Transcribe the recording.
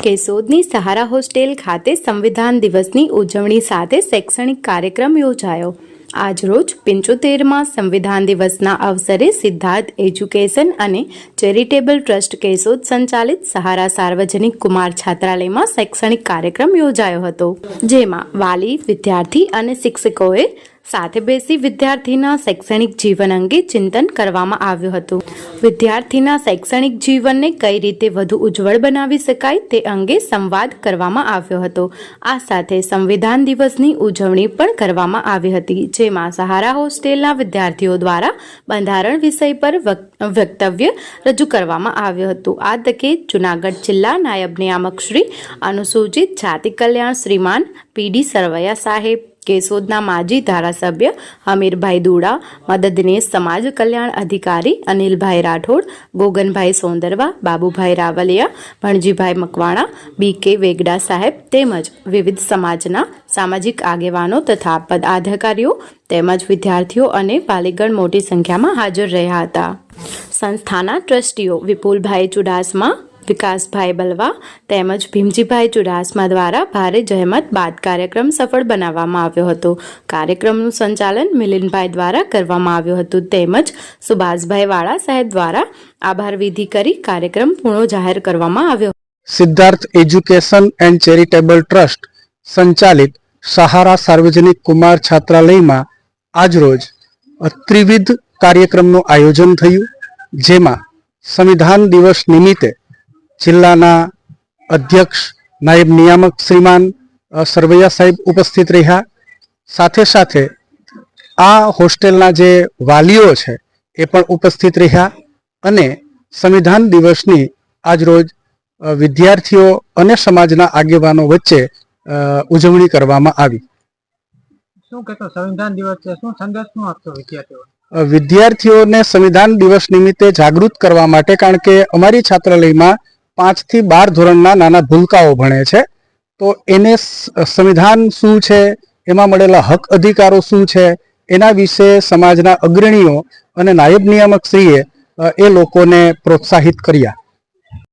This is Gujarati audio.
કેશોદની સહારા હોસ્ટેલ ખાતે સંવિધાન દિવસની ઉજવણી સાથે શૈક્ષણિક કાર્યક્રમ યોજાયો. આજરોજ પંચોતેરમાં સંવિધાન દિવસના અવસરે સિદ્ધાર્થ એજ્યુકેશન અને ચેરિટેબલ ટ્રસ્ટ કેશોદ સંચાલિત સહારા સાર્વજનિક કુમાર છાત્રાલયમાં શૈક્ષણિક કાર્યક્રમ યોજાયો હતો. જેમાં વાલી, વિદ્યાર્થી અને શિક્ષકોએ સાથે બેસી વિદ્યાર્થીના શૈક્ષણિક જીવન અંગે ચિંતન કરવામાં આવ્યું હતું. વિદ્યાર્થીના શૈક્ષણિક જીવનને કઈ રીતે વધુ ઉજ્જવળ બનાવી શકાય તે અંગે સંવાદ કરવામાં આવ્યો હતો. આ સાથે સંવિધાન દિવસની ઉજવણી પણ કરવામાં આવી હતી, જેમાં સહારા હોસ્ટેલના વિદ્યાર્થીઓ દ્વારા બંધારણ વિષય પર વક- વક્તવ્ય રજૂ કરવામાં આવ્યું હતું. આ તકે જુનાગઢ જિલ્લા નાયબ નિયામક શ્રી અનુસૂચિત જાતિ કલ્યાણ શ્રીમાન પીડી સરવૈયા સાહેબ કેશોદના માજી ધારાસભ્ય હમીરભાઈ દુડા મદદનીશ સમાજ કલ્યાણ અધિકારી અનિલભાઈ રાઠોડ, ગોગનભાઈ સોંદરવા, બાબુભાઈ રાવલિયા, ભણજીભાઈ મકવાણા, બી કે વેગડા સાહેબ તેમજ વિવિધ સમાજના સામાજિક આગેવાનો તથા પદાધિકારીઓ તેમજ વિદ્યાર્થીઓ અને પાલીગણ મોટી સંખ્યામાં હાજર રહ્યા હતા. સંસ્થાના ટ્રસ્ટીઓ વિપુલભાઈ ચુડાસમા વિકાસભાઈ બલવા તેમજ ભીમજીભાઈ ચુડાસમા દ્વારા ભારે જહેમત બાદ કાર્યક્રમ સફળ બનાવવામાં આવ્યો હતો. કાર્યક્રમનું સંચાલન મિલિનભાઈ દ્વારા કરવામાં આવ્યું હતું. તેમજ સુભાષભાઈ વાળા સાહેબ દ્વારા આભાર વિધિ કરી કાર્યક્રમ પૂર્ણ જાહેર કરવામાં આવ્યો Siddharth education and charitable trust સંચાલિત સહારા સાર્વજનિક કુમાર છાત્રાલયમાં આજરોજ ત્રિવિધ કાર્યક્રમનું આયોજન થયું, જેમાં સંવિધાન દિવસ નિમિત્તે જિલ્લાના અધ્યક્ષ નાયબ નિયામક શ્રીમાન સરવૈયા સાહેબ ઉપસ્થિત રહ્યા. સાથે સાથે આ હોસ્ટેલના જે વાલીઓ છે એ પણ ઉપસ્થિત રહ્યા અને સંવિધાન દિવસની આજરોજ વિદ્યાર્થીઓ અને સમાજના આગેવાનો વચ્ચે ઉજવણી કરવામાં આવી. શું કહેતો સંવિધાન દિવસ છે? શું સંદેશ શું આપશો વિદ્યાર્થીઓ વિદ્યાર્થીઓને સંવિધાન દિવસ નિમિત્તે જાગૃત કરવા માટે કારણ કે અમારી છાત્રાલયમાં પાંચથી બાર ધોરણના નાના ભૂલકાઓ ભણે છે. તો એને સંવિધાન શું છે? એમાં મળેલા હક અધિકારો શું છે? એના વિશે સમાજના અગ્રણીઓ અને નાયબ નિયામક શ્રીએ એ લોકોને પ્રોત્સાહિત કર્યા.